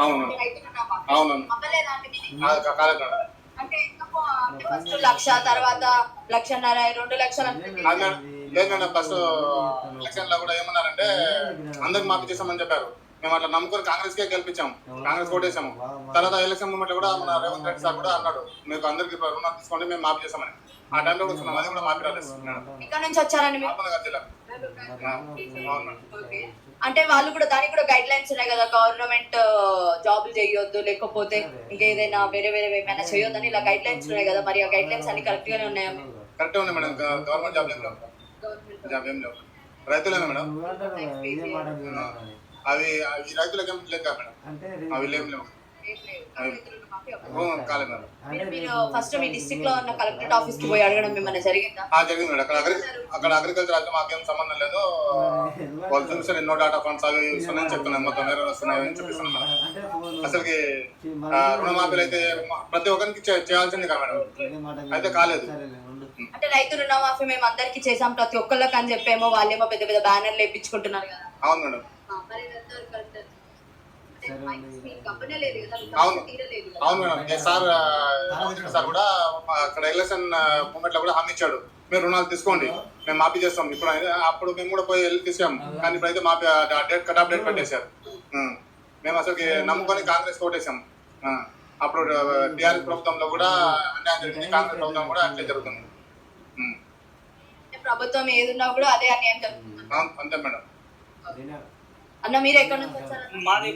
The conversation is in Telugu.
అవును. మేడం అంటే ఫస్ట్ లక్ష తర్వాత లక్షన్నర రెండు లక్షలు అనుకుంటే అది మేడం. లేదు మేడం. ఫస్ట్ ఎలక్షన్లో కూడా ఏమన్నారంటే అందరికి మాఫీ చేస్తామని చెప్పారు. మేము అట్లా నమ్ముకొని కాంగ్రెస్ కే గెలిపించాము కాంగ్రెస్ ఓటేసాము. తర్వాత ఎలక్షన్ మూమెంట్ కూడా మన రేవంత్ రెడ్డి సార్ కూడా అన్నాడు మీకు అందరికి రుణాలు తీసుకోండి మేము మాఫీ చేస్తామని. ఆ టైంలో కూడా అది కూడా మాఫీ రాలేదు. ఇక్కడ నుంచి వచ్చారండి జిల్లా. అంటే వాళ్ళు కూడా దానికి కూడా గైడ్ లైన్స్ ఉన్నాయి కదా గవర్నమెంట్ జాబులు చేయొద్దు లేకపోతే ఇంకేదైనా వేరే వేరే ఏమైనా చేయొద్దని ఇలా గైడ్ లైన్స్ ఉన్నాయి కదా మరి ఆ గైడ్ లైన్స్ అన్ని కరెక్ట్ గానే ఉన్నాయా? కరెక్టే ఉంది మేడం. గవర్నమెంట్ జాబ్ ఏం లేవు జాబ్. ఏం లేవు. రైతులేనా మేడం? అవి అవి రైతులకు ఏం లేవు మేడం. అంటే అవి లేవు. లేవు. ఓ, కాలేదు మేడం. మీరు మీరు ఫస్ట్ మీ డిస్ట్రిక్ట్లో ఉన్న కలెక్టరేట్ ఆఫీస్కి పోయి అడగడం మిమ్మల్ని జరిగిందా? ఆ, జరిగింది మేడం. అక్కడ అగ్రి అక్కడ అగ్రికల్చర్ అయితే మాకేం సంబంధం లేదు. వాళ్ళు చూపిస్తారు ఎన్నో డాటా ఫండ్స్ అవి ఇవి వస్తున్నాయని చెప్తున్నాను మొత్తం వేరే వస్తున్నాయి అని చెప్పిస్తున్నాను మేడం అంటే ఫోన్ అసలుకి రుణమాఫీలు అయితే ప్రతి ఒక్కరికి చే- చేయాల్సింది కదా మేడం. అయితే కాలేదు. అంటే రైతు రుణమాఫీ మేము అందరికి చేసాం ప్రతి ఒక్కళ్ళకి అని చెప్పేమో వాళ్ళేమో పెద్ద పెద్ద బ్యానర్లు వేయించుకుంటున్నారు కదా. అవును మేడం. అంటే అవును. మేడం. సార్ సార్ కూడా అక్కడ ఎలక్షన్ మూమెంట్లో కూడా హామీ ఇచ్చాడు. మీరు రుణాలు తీసుకోండి. మేము మాఫీ చేస్తాం. ఇప్పుడు అప్పుడు మేము కూడా పోయి వెళ్ళి తీసాం కానీ ఇప్పుడైతే మాఫీ డేట్ కట్ ఆఫ్ డేట్ పెట్టేశారు. మేము. అసలు నమ్ముకొని కాంగ్రెస్ ఓటేసాం. అప్పుడు టీఆర్ఎస్ ప్రభుత్వంలో కూడా అన్యాయం జరిగింది. కాంగ్రెస్ ప్రభుత్వం కూడా అట్లే జరుగుతుంది. ప్రభుత్వం ఏదున్నా కూడా అదే అన్యాయం జరుగుతుంది. అవును, అంతే మేడం. అన్న మీరు ఎక్కడి నుంచి వచ్చారు? మాది